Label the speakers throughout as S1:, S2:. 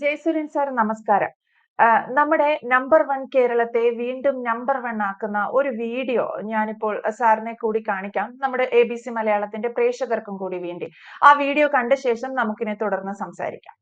S1: Jayasuryan sir നമസ്കാരം. നമ്മുടെ number one കേരളത്തെ വീണ്ടും നമ്പർ വൺ ആക്കുന്ന ഒരു വീഡിയോ ഞാനിപ്പോൾ സാറിനെ കൂടി കാണിക്കാം. നമ്മുടെ എ ബി സി മലയാളത്തിന്റെ പ്രേക്ഷകർക്കും കൂടി വേണ്ടി. ആ വീഡിയോ കണ്ട ശേഷം നമുക്കിനെ തുടർന്ന് സംസാരിക്കാം.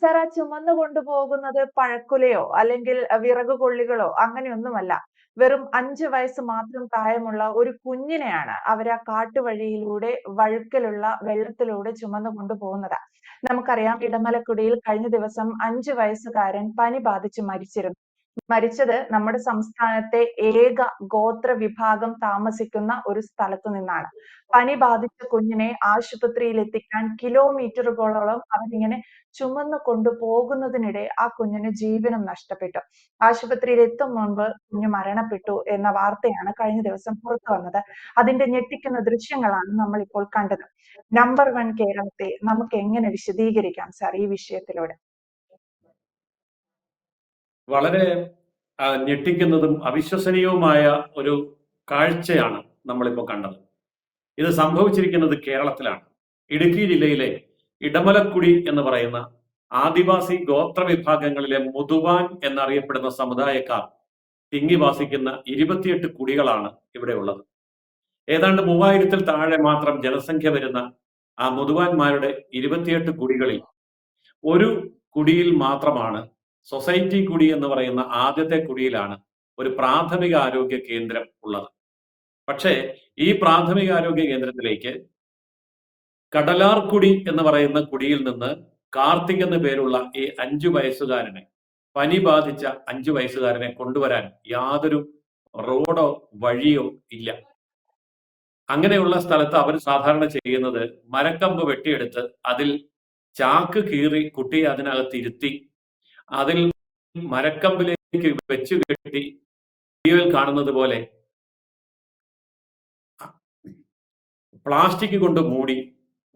S1: സാർ ആ ചുമന്നു കൊണ്ടുപോകുന്നത് പഴക്കുലയോ അല്ലെങ്കിൽ വിറക് കൊള്ളികളോ അങ്ങനെയൊന്നുമല്ല. വെറും അഞ്ചു വയസ്സ് മാത്രം പ്രായമുള്ള ഒരു കുഞ്ഞിനെയാണ് അവർ ആ കാട്ടുവഴിയിലൂടെ വഴുക്കലുള്ള വെള്ളത്തിലൂടെ ചുമന്നു കൊണ്ടുപോകുന്നത്. നമുക്കറിയാം ഇടമലക്കുടിയിൽ കഴിഞ്ഞ ദിവസം അഞ്ചു വയസ്സുകാരൻ പനി ബാധിച്ച് മരിച്ചിരുന്നു. മരിച്ചത് നമ്മുടെ സംസ്ഥാനത്തെ ഏക ഗോത്ര വിഭാഗം താമസിക്കുന്ന ഒരു സ്ഥലത്തു നിന്നാണ്. പനി ബാധിച്ച കുഞ്ഞിനെ ആശുപത്രിയിൽ എത്തിക്കാൻ കിലോമീറ്ററുകളോളം അവരിങ്ങനെ ചുമന്ന് കൊണ്ടുപോകുന്നതിനിടെ ആ കുഞ്ഞിന് ജീവനം നഷ്ടപ്പെട്ടു. ആശുപത്രിയിൽ എത്തും മുൻപ് കുഞ്ഞ് മരണപ്പെട്ടു എന്ന വാർത്തയാണ് കഴിഞ്ഞ ദിവസം പുറത്തു വന്നത്. അതിന്റെ ഞെട്ടിക്കുന്ന ദൃശ്യങ്ങളാണ് നമ്മൾ ഇപ്പോൾ കണ്ടത്. നമ്പർ വൺ കേരളത്തെ നമുക്ക് എങ്ങനെ വിശദീകരിക്കാം സാർ ഈ വിഷയത്തിലൂടെ?
S2: വളരെ ഞെട്ടിക്കുന്നതും അവിശ്വസനീയവുമായ ഒരു കാഴ്ചയാണ് നമ്മളിപ്പോൾ കണ്ടത്. ഇത് സംഭവിച്ചിരിക്കുന്നത് കേരളത്തിലാണ്. ഇടുക്കി ജില്ലയിലെ ഇടമലക്കുടി എന്ന് പറയുന്ന ആദിവാസി ഗോത്ര വിഭാഗങ്ങളിലെ മുതുവാൻ എന്നറിയപ്പെടുന്ന സമുദായക്കാർ തിങ്ങി വാസിക്കുന്ന ഇരുപത്തിയെട്ട് കുടികളാണ് ഇവിടെ ഉള്ളത്. ഏതാണ്ട് മൂവായിരത്തിൽ താഴെ മാത്രം ജനസംഖ്യ വരുന്ന ആ മുതുവാന്മാരുടെ ഇരുപത്തിയെട്ട് കുടികളിൽ ഒരു കുടിയിൽ മാത്രമാണ് സൊസൈറ്റി കുടി എന്ന് പറയുന്ന ആദ്യത്തെ കുടിയിലാണ് ഒരു പ്രാഥമിക ആരോഗ്യ കേന്ദ്രം ഉള്ളത്. പക്ഷേ ഈ പ്രാഥമിക ആരോഗ്യ കേന്ദ്രത്തിലേക്ക് കടലാർക്കുടി എന്ന് പറയുന്ന കുടിയിൽ നിന്ന് കാർത്തിക് എന്ന പേരുള്ള ഈ അഞ്ചു വയസ്സുകാരനെ പനി ബാധിച്ച അഞ്ചു വയസ്സുകാരനെ കൊണ്ടുവരാൻ യാതൊരു റോഡോ വഴിയോ ഇല്ല. അങ്ങനെയുള്ള സ്ഥലത്ത് അവർ സാധാരണ ചെയ്യുന്നത് മരക്കമ്പ് വെട്ടിയെടുത്ത് അതിൽ ചാക്ക് കീറി കുട്ടിയെ അതിനകത്ത് ഇരുത്തി അതിൽ മരക്കമ്പിലേക്ക് വെച്ചു കെട്ടി വീഡിയോയിൽ കാണുന്നത് പോലെ പ്ലാസ്റ്റിക് കൊണ്ട് മൂടി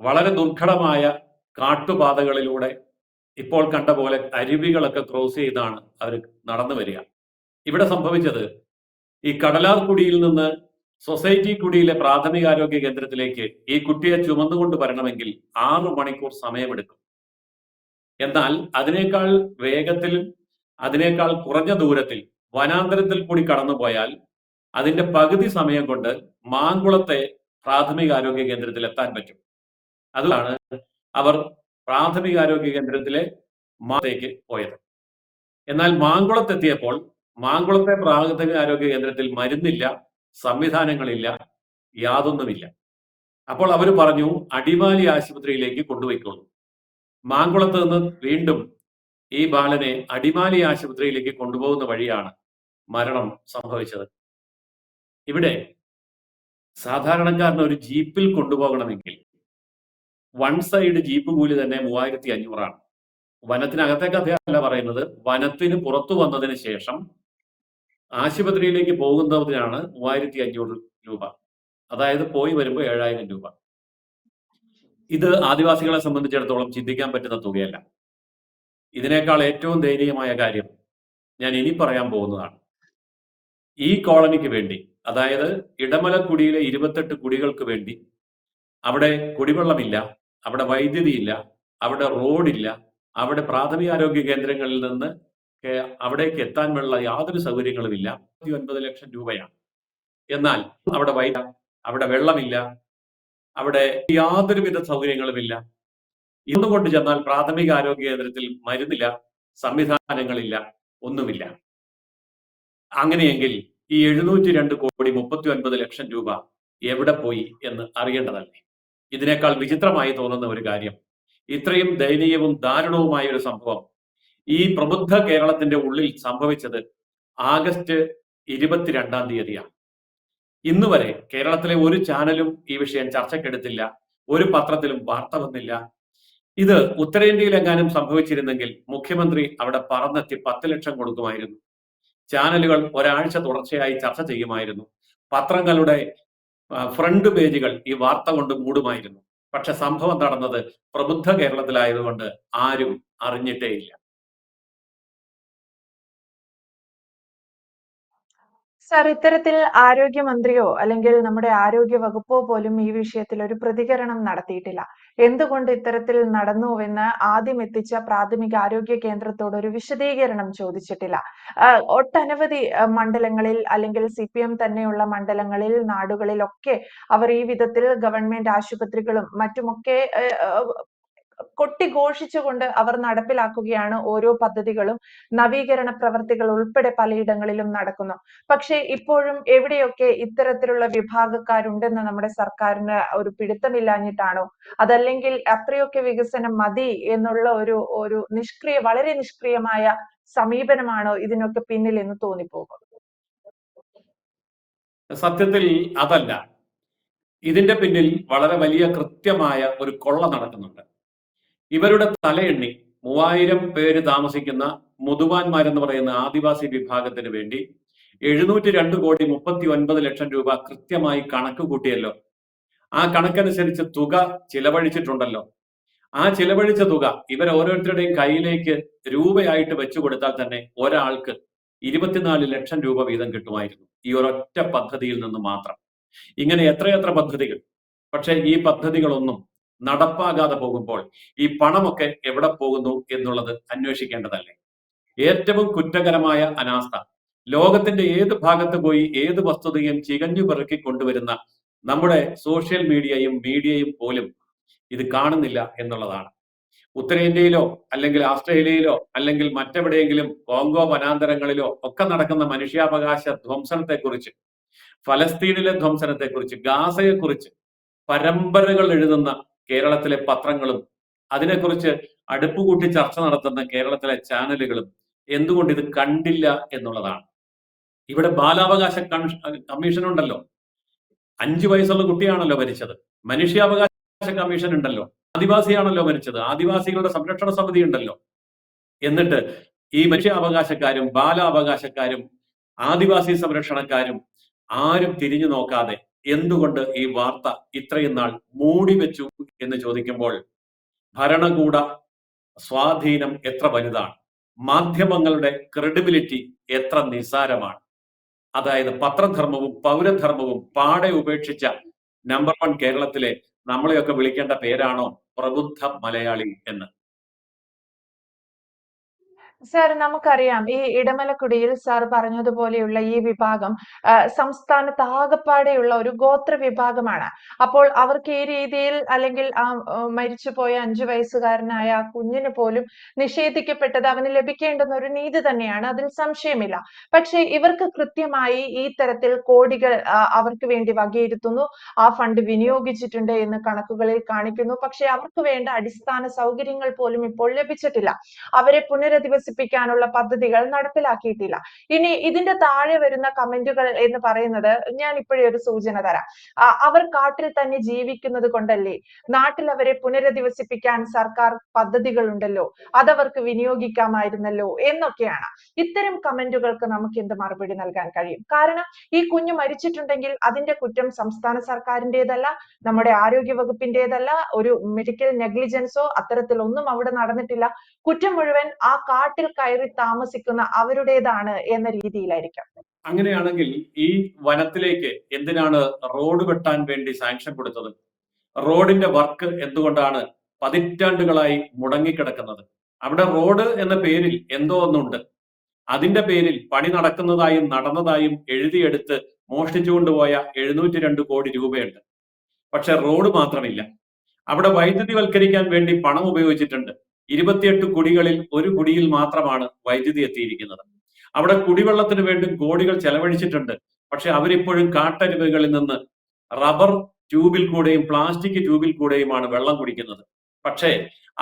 S2: വളരെ ദുർഘടമായ കാട്ടുപാതകളിലൂടെ ഇപ്പോൾ കണ്ട പോലെ അരുവികളൊക്കെ ക്രോസ് ചെയ്താണ് അവർ നടന്നു വരിക. ഇവിടെ സംഭവിച്ചത് ഈ കടലാർ കുടിയിൽ നിന്ന് സൊസൈറ്റി കുടിയിലെ പ്രാഥമികാരോഗ്യ കേന്ദ്രത്തിലേക്ക് ഈ കുട്ടിയെ ചുമന്നുകൊണ്ട് വരണമെങ്കിൽ ആറു മണിക്കൂർ സമയമെടുക്കും. എന്നാൽ അതിനേക്കാൾ വേഗത്തിൽ അതിനേക്കാൾ കുറഞ്ഞ ദൂരത്തിൽ വനാന്തരത്തിൽ കൂടി കടന്നുപോയാൽ അതിന്റെ പകുതി സമയം കൊണ്ട് മാങ്കുളത്തെ പ്രാഥമിക ആരോഗ്യ കേന്ദ്രത്തിൽ എത്താൻ പറ്റും. അതാണ് അവർ പ്രാഥമിക ആരോഗ്യ കേന്ദ്രത്തിലെ മാത്തേക്ക് പോയത്. എന്നാൽ മാങ്കുളത്തെത്തിയപ്പോൾ മാങ്കുളത്തെ പ്രാഥമിക ആരോഗ്യ കേന്ദ്രത്തിൽ മരുന്നില്ല സംവിധാനങ്ങളില്ല യാതൊന്നുമില്ല. അപ്പോൾ അവർ പറഞ്ഞു അടിമാലി ആശുപത്രിയിലേക്ക് കൊണ്ടുപോയിക്കോളൂ. മാങ്കുളത്ത് നിന്ന് വീണ്ടും ഈ ബാലനെ അടിമാലി ആശുപത്രിയിലേക്ക് കൊണ്ടുപോകുന്ന വഴിയാണ് മരണം സംഭവിച്ചത്. ഇവിടെ സാധാരണക്കാരന് ഒരു ജീപ്പിൽ കൊണ്ടുപോകണമെങ്കിൽ വൺ സൈഡ് ജീപ്പ് കൂലി തന്നെ മൂവായിരത്തി അഞ്ഞൂറാണ് വനത്തിനകത്തെ കഥയല്ല പറയുന്നത്. വനത്തിന് പുറത്തു വന്നതിന് ശേഷം ആശുപത്രിയിലേക്ക് പോകുന്നതിനാണ് മൂവായിരത്തി അഞ്ഞൂറ് രൂപ. അതായത് പോയി വരുമ്പോൾ ഏഴായിരം രൂപ. ഇത് ആദിവാസികളെ സംബന്ധിച്ചിടത്തോളം ചിന്തിക്കാൻ പറ്റുന്ന തുകയല്ല. ഇതിനേക്കാൾ ഏറ്റവും ദയനീയമായ കാര്യം ഞാൻ ഇനി പറയാൻ പോകുന്നതാണ്. ഈ കോളനിക്ക് വേണ്ടി അതായത് ഇടമലക്കുടിയിലെ ഇരുപത്തെട്ട് കുടികൾക്ക് വേണ്ടി അവിടെ കുടിവെള്ളമില്ല അവിടെ വൈദ്യുതിയില്ല അവിടെ റോഡില്ല അവിടെ പ്രാഥമിക ആരോഗ്യ കേന്ദ്രങ്ങളിൽ നിന്ന് അവിടേക്ക് എത്താൻ വേണ്ട യാതൊരു സൗകര്യങ്ങളുമില്ല. ഒൻപത് ലക്ഷം രൂപയാണ്. എന്നാൽ അവിടെ വൈദ്യ അവിടെ വെള്ളമില്ല അവിടെ യാതൊരുവിധ സൗകര്യങ്ങളുമില്ല. ഇന്നുകൊണ്ട് ചെന്നാൽ പ്രാഥമിക ആരോഗ്യ കേന്ദ്രത്തിൽ മരുന്നില്ല സംവിധാനങ്ങളില്ല ഒന്നുമില്ല. അങ്ങനെയെങ്കിൽ ഈ എഴുന്നൂറ്റി രണ്ട് കോടി മുപ്പത്തി ഒൻപത് ലക്ഷം രൂപ എവിടെ പോയി എന്ന് അറിയേണ്ടതല്ലേ? ഇതിനേക്കാൾ വിചിത്രമായി തോന്നുന്ന ഒരു കാര്യം ഇത്രയും ദയനീയവും ദാരുണവുമായ ഒരു സംഭവം. ഈ പ്രബുദ്ധ കേരളത്തിന്റെ ഉള്ളിൽ സംഭവിച്ചത് ആഗസ്റ്റ് ഇരുപത്തിരണ്ടാം തീയതിയാണ്. ഇന്ന് വരെ കേരളത്തിലെ ഒരു ചാനലും ഈ വിഷയം ചർച്ചക്കെടുത്തില്ല ഒരു പത്രത്തിലും വാർത്ത വന്നില്ല. ഇത് ഉത്തരേന്ത്യയിലെങ്ങാനും സംഭവിച്ചിരുന്നെങ്കിൽ മുഖ്യമന്ത്രി അവിടെ പറന്നെത്തി പത്ത് ലക്ഷം കൊടുക്കുമായിരുന്നു. ചാനലുകൾ ഒരാഴ്ച തുടർച്ചയായി ചർച്ച ചെയ്യുമായിരുന്നു. പത്രങ്ങളുടെ ഫ്രണ്ട് പേജുകൾ ഈ വാർത്ത കൊണ്ട് മൂടുമായിരുന്നു. പക്ഷെ സംഭവം നടന്നത് പ്രബുദ്ധ കേരളത്തിലായതുകൊണ്ട് ആരും അറിഞ്ഞിട്ടേയില്ല.
S1: സർ ഇത്തരത്തിൽ ആരോഗ്യമന്ത്രിയോ അല്ലെങ്കിൽ നമ്മുടെ ആരോഗ്യ വകുപ്പോ പോലും ഈ വിഷയത്തിൽ ഒരു പ്രതികരണം നടത്തിയിട്ടില്ല. എന്തുകൊണ്ട് ഇത്തരത്തിൽ നടന്നുവെന്ന് ആദ്യം എത്തിച്ച പ്രാഥമിക ആരോഗ്യ കേന്ദ്രത്തോട് ഒരു വിശദീകരണം ചോദിച്ചിട്ടില്ല. ഒട്ടനവധി മണ്ഡലങ്ങളിൽ അല്ലെങ്കിൽ സി പി എം തന്നെയുള്ള മണ്ഡലങ്ങളിൽ, നാടുകളിലൊക്കെ അവർ ഈ വിധത്തിൽ ഗവൺമെന്റ് ആശുപത്രികളും മറ്റുമൊക്കെ കൊട്ടിഘോഷിച്ചുകൊണ്ട് അവർ നടപ്പിലാക്കുകയാണ് ഓരോ പദ്ധതികളും. നവീകരണ പ്രവർത്തികൾ ഉൾപ്പെടെ പലയിടങ്ങളിലും നടക്കുന്നു. പക്ഷേ ഇപ്പോഴും എവിടെയൊക്കെ ഇത്തരത്തിലുള്ള വിഭാഗക്കാരുണ്ടെന്ന് നമ്മുടെ സർക്കാരിന് ഒരു പിടുത്തമില്ലാഞ്ഞിട്ടാണോ? അതല്ലെങ്കിൽ അത്രയൊക്കെ വികസനം മതി എന്നുള്ള ഒരു ഒരു നിഷ്ക്രിയ വളരെ നിഷ്ക്രിയമായ സമീപനമാണോ ഇതിനൊക്കെ പിന്നിൽ എന്ന് തോന്നിപ്പോകും?
S2: സത്യത്തിൽ അതല്ല. ഇതിന്റെ പിന്നിൽ വളരെ വലിയ കൃത്യമായ ഒരു കൊള്ള നടക്കുന്നുണ്ട്. ഇവരുടെ തലയെണ്ണി 3000 പേര് താമസിക്കുന്ന മുതുവാന്മാരെന്ന് പറയുന്ന ആദിവാസി വിഭാഗത്തിന് വേണ്ടി 702 കോടി 39 ലക്ഷം രൂപ കൃത്യമായി കണക്ക് കൂട്ടിയല്ലോ. ആ കണക്കനുസരിച്ച് തുക ചിലവഴിച്ചിട്ടുണ്ടല്ലോ. ആ ചിലവഴിച്ച തുക ഇവർ ഓരോരുത്തരുടെയും കയ്യിലേക്ക് രൂപയായിട്ട് വെച്ചു കൊടുത്താൽ തന്നെ ഒരാൾക്ക് 24 ലക്ഷം രൂപ വീതം കിട്ടുമായിരുന്നു. ഈ ഒരൊറ്റ പദ്ധതിയിൽ നിന്ന് മാത്രം. ഇങ്ങനെ എത്രയെത്ര പദ്ധതികൾ. പക്ഷേ ഈ പദ്ധതികളൊന്നും നടപ്പാകാതെ പോകുമ്പോൾ ഈ പണമൊക്കെ എവിടെ പോകുന്നു എന്നുള്ളത് അന്വേഷിക്കേണ്ടതല്ലേ? ഏറ്റവും കുറ്റകരമായ അനാസ്ഥ. ലോകത്തിന്റെ ഏത് ഭാഗത്ത് പോയി ഏത് വസ്തുതയും ചികഞ്ഞു പെറുക്കി കൊണ്ടുവരുന്ന നമ്മുടെ സോഷ്യൽ മീഡിയയും മീഡിയയും പോലും ഇത് കാണുന്നില്ല എന്നുള്ളതാണ്. ഉത്തരേന്ത്യയിലോ അല്ലെങ്കിൽ ആസ്ട്രേലിയയിലോ അല്ലെങ്കിൽ മറ്റെവിടെയെങ്കിലും കോങ്കോ വനാന്തരങ്ങളിലോ ഒക്കെ നടക്കുന്ന മനുഷ്യാവകാശ ധ്വംസനത്തെക്കുറിച്ച്, ഫലസ്തീനിലെ ധ്വംസനത്തെക്കുറിച്ച്, ഗാസയെക്കുറിച്ച് പരമ്പരകൾ എഴുതുന്ന കേരളത്തിലെ പത്രങ്ങളും അതിനെക്കുറിച്ച് അടുപ്പുകൂട്ടി ചർച്ച നടത്തുന്ന കേരളത്തിലെ ചാനലുകളും എന്തുകൊണ്ട് ഇത് കണ്ടില്ല എന്നുള്ളതാണ്. ഇവിടെ ബാലാവകാശ കമ്മീഷൻ ഉണ്ടല്ലോ. അഞ്ചു വയസ്സുള്ള കുട്ടിയാണല്ലോ മരിച്ചത്. മനുഷ്യാവകാശ കമ്മീഷൻ ഉണ്ടല്ലോ. ആദിവാസിയാണല്ലോ മരിച്ചത്. ആദിവാസികളുടെ സംരക്ഷണ സമിതി ഉണ്ടല്ലോ. എന്നിട്ട് ഈ മനുഷ്യാവകാശക്കാരും ബാലാവകാശക്കാരും ആദിവാസി സംരക്ഷണക്കാരും ആരും തിരിഞ്ഞു നോക്കാതെ എന്തുകൊണ്ട് ഈ വാർത്ത ഇത്രയും നാൾ മൂടി വെച്ചു എന്ന് ചോദിക്കുമ്പോൾ ഭരണകൂട സ്വാധീനം എത്ര വലുതാണ്. മാധ്യമങ്ങളുടെ ക്രെഡിബിലിറ്റി എത്ര നിസാരമാണ് അതായത് പത്രധർമ്മവും പൗരധർമ്മവും പാടെ ഉപേക്ഷിച്ച നമ്പർ വൺ കേരളത്തിലെ നമ്മളെയൊക്കെ വിളിക്കേണ്ട പേരാണോ പ്രബുദ്ധ മലയാളി എന്ന്?
S1: സർ നമുക്കറിയാം ഈ ഇടമലക്കുടിയിൽ സാർ പറഞ്ഞതുപോലെയുള്ള ഈ വിഭാഗം സംസ്ഥാനത്ത് ആകപ്പാടെയുള്ള ഒരു ഗോത്ര വിഭാഗമാണ്. അപ്പോൾ അവർക്ക് ഈ രീതിയിൽ അല്ലെങ്കിൽ ആ മരിച്ചുപോയ അഞ്ചു വയസ്സുകാരനായ ആ കുഞ്ഞിന് പോലും നിഷേധിക്കപ്പെട്ടത് അവന് ലഭിക്കേണ്ടുന്ന ഒരു നീതി തന്നെയാണ്. അതിൽ സംശയമില്ല. പക്ഷേ ഇവർക്ക് കൃത്യമായി ഈ തരത്തിൽ കോടികൾ അവർക്ക് വേണ്ടി വകയിരുത്തുന്നു. ആ ഫണ്ട് വിനിയോഗിച്ചിട്ടുണ്ട് എന്ന് കണക്കുകളിൽ കാണിക്കുന്നു. പക്ഷെ അവർക്ക് വേണ്ട അടിസ്ഥാന സൗകര്യങ്ങൾ പോലും ഇപ്പോൾ ലഭിച്ചിട്ടില്ല. അവരെ പുനരധിവസിപ്പിക്കാനുള്ള പദ്ധതികൾ നടപ്പിലാക്കിയിട്ടില്ല. ഇനി ഇതിന്റെ താഴെ വരുന്ന കമന്റുകൾ എന്ന് പറയുന്നത് ഞാൻ ഇപ്പോഴേ ഒരു സൂചന തരാം. അവർ കാട്ടിൽ തന്നെ ജീവിക്കുന്നത് കൊണ്ടല്ലേ നാട്ടിൽ അവരെ പുനരധിവസിപ്പിക്കാൻ സർക്കാർ പദ്ധതികൾ ഉണ്ടല്ലോ. അതവർക്ക് വിനിയോഗിക്കാമായിരുന്നല്ലോ എന്നൊക്കെയാണ്. ഇത്തരം കമന്റുകൾക്ക് നമുക്ക് എന്ത് മറുപടി നൽകാൻ കഴിയും? കാരണം ഈ കുഞ്ഞ് മരിച്ചിട്ടുണ്ടെങ്കിൽ അതിന്റെ കുറ്റം സംസ്ഥാന സർക്കാരിന്റെതല്ല നമ്മുടെ ആരോഗ്യ വകുപ്പിന്റെതല്ല ഒരു മെഡിക്കൽ നെഗ്ലിജൻസോ അത്തരത്തിലൊന്നും അവിടെ നടന്നിട്ടില്ല. കുറ്റം മുഴുവൻ ആ കാട്ടിൽ കയറി താമസിക്കുന്ന അവരുടേതാണ് എന്ന രീതിയിലായിരിക്കാം
S2: അങ്ങനെയാണെങ്കിൽ ഈ വനത്തിലേക്ക് എന്തിനാണ് റോഡ് വെട്ടാൻ വേണ്ടി സാങ്ഷൻ കൊടുത്തത്? റോഡിന്റെ വർക്ക് എന്തുകൊണ്ടാണ് പതിറ്റാണ്ടുകളായി മുടങ്ങിക്കിടക്കുന്നത്? അവിടെ റോഡ് എന്ന പേരിൽ എന്തോ ഒന്നുണ്ട്. അതിന്റെ പേരിൽ പണി നടക്കുന്നതായും നടന്നതായും എഴുതിയെടുത്ത് മോഷ്ടിച്ചുകൊണ്ടുപോയ എഴുന്നൂറ്റി രണ്ട് കോടി രൂപയുണ്ട്. പക്ഷെ റോഡ് മാത്രമില്ല. അവിടെ വൈദ്യുതിവൽക്കരിക്കാൻ വേണ്ടി പണം ഉപയോഗിച്ചിട്ടുണ്ട്. 28 കുടികളിൽ ഒരു കുടിയിൽ മാത്രമാണ് വൈദ്യുതി എത്തിയിരിക്കുന്നത്. അവിടെ കുടിവെള്ളത്തിന് വേണ്ടി കോടികൾ ചെലവഴിച്ചിട്ടുണ്ട്. പക്ഷെ അവരിപ്പോഴും കാട്ടരുവികളിൽ നിന്ന് റബ്ബർ ട്യൂബിൽ കൂടെയും പ്ലാസ്റ്റിക് ട്യൂബിൽ കൂടെയുമാണ് വെള്ളം കുടിക്കുന്നത്. പക്ഷേ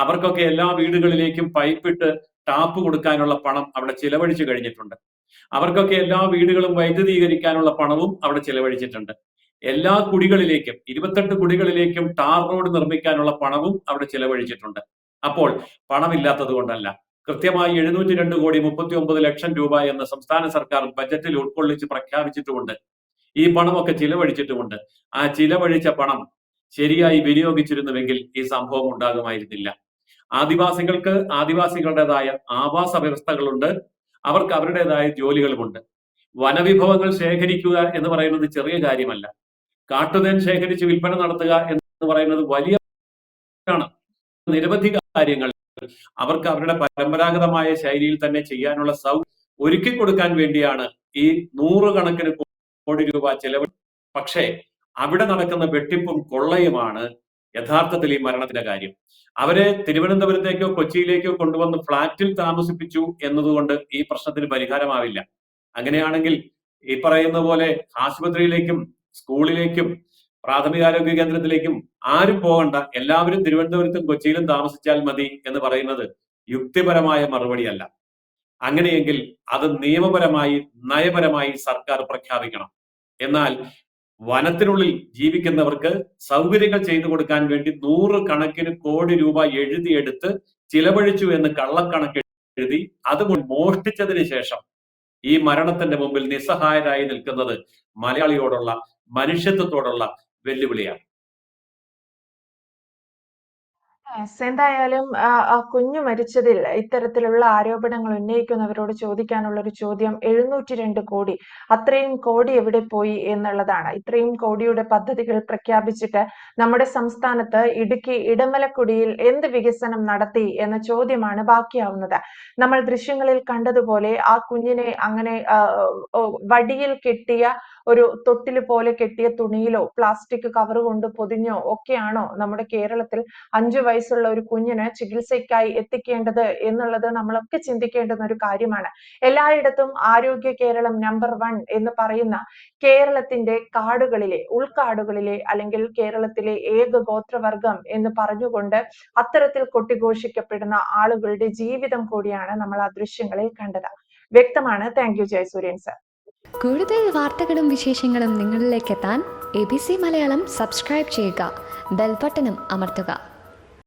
S2: അവർക്കൊക്കെ എല്ലാ വീടുകളിലേക്കും പൈപ്പിട്ട് ടാപ്പ് കൊടുക്കാനുള്ള പണം അവിടെ ചിലവഴിച്ചു കഴിഞ്ഞിട്ടുണ്ട്. അവർക്കൊക്കെ എല്ലാ വീടുകളും വൈദ്യുതീകരിക്കാനുള്ള പണവും അവിടെ ചിലവഴിച്ചിട്ടുണ്ട്. എല്ലാ കുടികളിലേക്കും 28 കുടികളിലേക്കും ടാർ റോഡ് നിർമ്മിക്കാനുള്ള പണവും അവിടെ ചിലവഴിച്ചിട്ടുണ്ട്. അപ്പോൾ പണമില്ലാത്തത് കൊണ്ടല്ല. കൃത്യമായി 702 കോടി 39 ലക്ഷം രൂപ എന്ന സംസ്ഥാന സർക്കാർ ബജറ്റിൽ ഉൾക്കൊള്ളിച്ച് പ്രഖ്യാപിച്ചിട്ടുമുണ്ട്. ഈ പണമൊക്കെ ചിലവഴിച്ചിട്ടുമുണ്ട്. ആ ചിലവഴിച്ച പണം ശരിയായി വിനിയോഗിച്ചിരുന്നുവെങ്കിൽ ഈ സംഭവം ഉണ്ടാകുമായിരുന്നില്ല. ആദിവാസികൾക്ക് ആദിവാസികളുടേതായ ആവാസ വ്യവസ്ഥകളുണ്ട്. അവർക്ക് അവരുടേതായ ജോലികളുമുണ്ട്. വനവിഭവങ്ങൾ ശേഖരിക്കുക എന്ന് പറയുന്നത് ചെറിയ കാര്യമല്ല കാട്ടുതേൻ ശേഖരിച്ച് വിൽപ്പന നടത്തുക എന്ന് പറയുന്നത് വലിയ നിരവധി കാര്യങ്ങൾ. അവർക്ക് അവരുടെ പരമ്പരാഗതമായ ശൈലിയിൽ തന്നെ ചെയ്യാനുള്ള സൗ ഒരുക്കി കൊടുക്കാൻ വേണ്ടിയാണ് ഈ നൂറുകണക്കിന് കോടി രൂപ ചെലവ്. പക്ഷേ അവിടെ നടക്കുന്ന വെട്ടിപ്പും കൊള്ളയുമാണ് യഥാർത്ഥത്തിൽ ഈ മരണത്തിന്റെ കാര്യം. അവരെ തിരുവനന്തപുരത്തേക്കോ കൊച്ചിയിലേക്കോ കൊണ്ടുവന്ന് ഫ്ളാറ്റിൽ താമസിപ്പിച്ചു എന്നതുകൊണ്ട് ഈ പ്രശ്നത്തിന് പരിഹാരമാവില്ല. അങ്ങനെയാണെങ്കിൽ ഈ പറയുന്ന പോലെ ആശുപത്രിയിലേക്കും സ്കൂളിലേക്കും പ്രാഥമികാരോഗ്യ കേന്ദ്രത്തിലേക്കും ആരും പോകണ്ട. എല്ലാവരും തിരുവനന്തപുരത്തും കൊച്ചിയിലും താമസിച്ചാൽ മതി എന്ന് പറയുന്നത് യുക്തിപരമായ മറുപടിയല്ല. അങ്ങനെയെങ്കിൽ അത് നിയമപരമായി നയപരമായി സർക്കാർ പ്രഖ്യാപിക്കണം. എന്നാൽ വനത്തിനുള്ളിൽ ജീവിക്കുന്നവർക്ക് സൗകര്യങ്ങൾ ചെയ്തു കൊടുക്കാൻ വേണ്ടി നൂറ് കണക്കിന് കോടി രൂപ എഴുതിയെടുത്ത് ചിലവഴിച്ചു എന്ന് കള്ളക്കണക്ക് എഴുതി അത് മോഷ്ടിച്ചതിന് ശേഷം ഈ മരണത്തിന്റെ മുമ്പിൽ നിസ്സഹായരായി നിൽക്കുന്നത് മലയാളിയോടുള്ള മനുഷ്യത്വത്തോടുള്ള വെല്ലുവിളിയാണ്.
S1: യെസ്. എന്തായാലും ആ, മരിച്ചതിൽ ഇത്തരത്തിലുള്ള ആരോപണങ്ങൾ ഉന്നയിക്കുന്നവരോട് ചോദിക്കാനുള്ള ഒരു ചോദ്യം എഴുന്നൂറ്റി രണ്ട് കോടി അത്രയും കോടി എവിടെ പോയി എന്നുള്ളതാണ് ഇത്രയും കോടിയുടെ പദ്ധതികൾ പ്രഖ്യാപിച്ചിട്ട് നമ്മുടെ സംസ്ഥാനത്ത് ഇടുക്കി ഇടമലക്കുടിയിൽ എന്ത് വികസനം നടത്തി എന്ന ചോദ്യമാണ് ബാക്കിയാവുന്നത് നമ്മൾ ദൃശ്യങ്ങളിൽ കണ്ടതുപോലെ ആ കുഞ്ഞിനെ അങ്ങനെ വടിയിൽ കെട്ടിയ ഒരു തൊട്ടിൽ പോലെ കെട്ടിയ തുണിയിലോ പ്ലാസ്റ്റിക് കവർ കൊണ്ട് പൊതിഞ്ഞോ ഒക്കെയാണോ നമ്മുടെ കേരളത്തിൽ അഞ്ചു വയസ്സുള്ള ഒരു കുഞ്ഞിന് ചികിത്സയ്ക്കായി എത്തിക്കേണ്ടത് എന്നുള്ളത് നമ്മളൊക്കെ ചിന്തിക്കേണ്ടുന്ന ഒരു കാര്യമാണ്. എല്ലായിടത്തും ആരോഗ്യ കേരളം നമ്പർ വൺ എന്ന് പറയുന്ന കേരളത്തിന്റെ കാടുകളിലെ ഉൾക്കാടുകളിലെ അല്ലെങ്കിൽ കേരളത്തിലെ ഏക ഗോത്രവർഗം എന്ന് പറഞ്ഞുകൊണ്ട് അത്തരത്തിൽ കൊട്ടിഘോഷിക്കപ്പെടുന്ന ആളുകളുടെ ജീവിതം കൂടിയാണ് നമ്മൾ ആ ദൃശ്യങ്ങളിൽ കണ്ടത്. വ്യക്തമാണ്. താങ്ക് യു ജയസൂര്യൻ സർ
S3: കൂടുതൽ വാർത്തകളും വിശേഷങ്ങളും നിങ്ങളിലേക്ക് എത്താൻ A B C Malayalam subscribe ചെയ്യുക ബെൽബട്ടനും അമർത്തുക.